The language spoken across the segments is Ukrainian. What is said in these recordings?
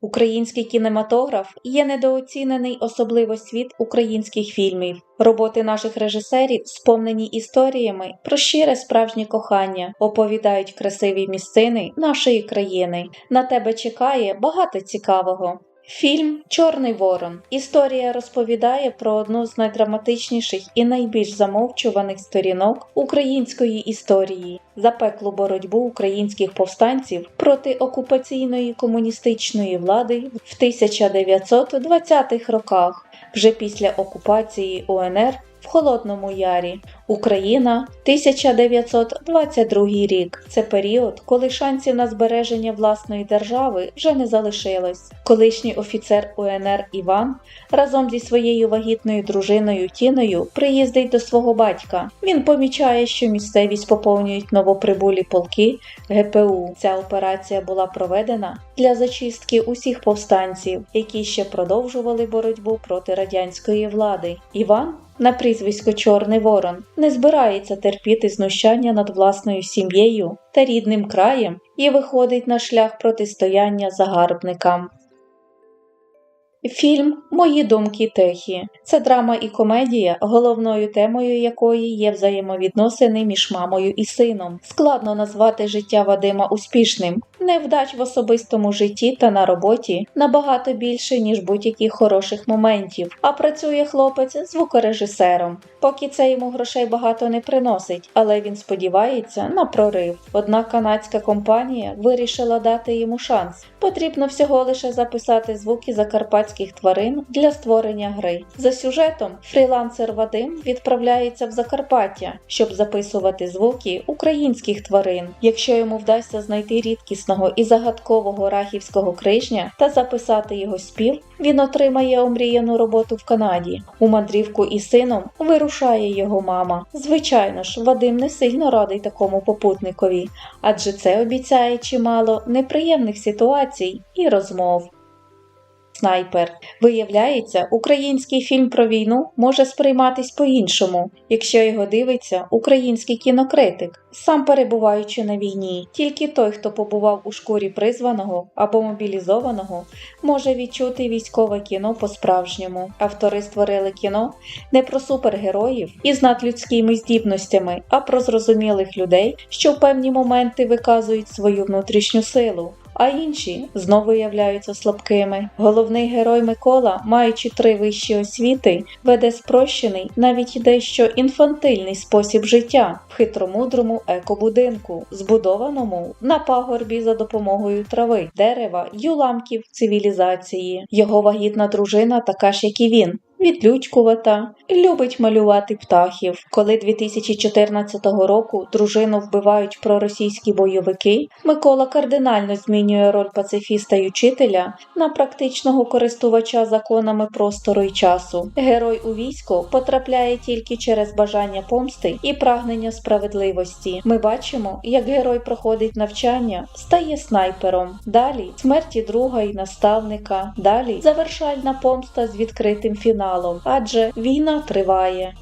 Український кінематограф є недооцінений особливо світ українських фільмів. Роботи наших режисерів сповнені історіями про щире справжнє кохання, оповідають красиві місцини нашої країни. На тебе чекає багато цікавого. Фільм Чорний Ворон. Історія розповідає про одну з найдраматичніших і найбільш замовчуваних сторінок української історії запеклу боротьбу українських повстанців проти окупаційної комуністичної влади в 1920-х роках, вже після окупації УНР в Холодному Ярі. Україна 1922 рік. Це період, коли шансів на збереження власної держави вже не залишилось. Колишній офіцер УНР Іван разом зі своєю вагітною дружиною Тіною приїздить до свого батька. Він помічає, що місцевість поповнюють новоприбулі полки ГПУ. Ця операція була проведена для зачистки усіх повстанців, які ще продовжували боротьбу проти радянської влади. Іван на прізвисько Чорний Ворон не збирається терпіти знущання над власною сім'єю та рідним краєм і виходить на шлях протистояння загарбникам. Фільм Мої думки тихі це драма і комедія, головною темою якої є взаємовідносини між мамою і сином. Складно назвати життя Вадима успішним. Невдач в особистому житті та на роботі набагато більше, ніж будь-яких хороших моментів. А працює хлопець звукорежисером. Поки це йому грошей багато не приносить, але він сподівається на прорив. Однак канадська компанія вирішила дати йому шанс. Потрібно всього лише записати звуки закарпатських тварин для створення гри. За сюжетом фрілансер Вадим відправляється в Закарпаття, щоб записувати звуки українських тварин. Якщо йому вдасться знайти рідкісного і загадкового рахівського крижня та записати його спів, він отримає омріяну роботу в Канаді. У мандрівку із сином вирушає його мама. Звичайно ж, Вадим не сильно радий такому попутникові, адже це обіцяє чимало неприємних ситуацій і розмов. Снайпер. Виявляється, український фільм про війну може сприйматись по-іншому, якщо його дивиться український кінокритик, сам перебуваючи на війні. Тільки той, хто побував у шкурі призваного або мобілізованого, може відчути військове кіно по-справжньому. Автори створили кіно не про супергероїв із надлюдськими здібностями, а про зрозумілих людей, що в певні моменти виказують свою внутрішню силу а інші знову являються слабкими. Головний герой Микола, маючи три вищі освіти, веде спрощений, навіть дещо інфантильний спосіб життя в хитромудрому екобудинку, збудованому на пагорбі за допомогою трави, дерева й уламків цивілізації. Його вагітна дружина така ж, як і він відлючкувата, любить малювати птахів. Коли 2014 року дружину вбивають проросійські бойовики, Микола кардинально змінює роль пацифіста й учителя на практичного користувача законами простору й часу. Герой у військо потрапляє тільки через бажання помсти і прагнення справедливості. Ми бачимо, як герой проходить навчання, стає снайпером. Далі смерті друга і наставника. Далі завершальна помста з відкритим фіналом фіналом, адже війна триває.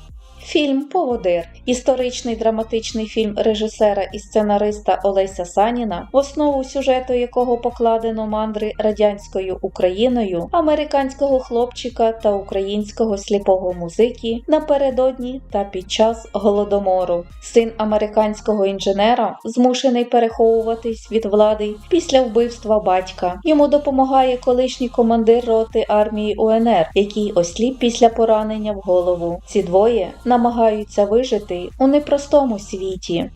Фільм Поводир історичний драматичний фільм режисера і сценариста Олеся Саніна, в основу сюжету якого покладено мандри радянською Україною, американського хлопчика та українського сліпого музики напередодні та під час голодомору. Син американського інженера змушений переховуватись від влади після вбивства батька. Йому допомагає колишній командир роти армії УНР, який осліп після поранення в голову. Ці двоє намагаються вижити у непростому світі.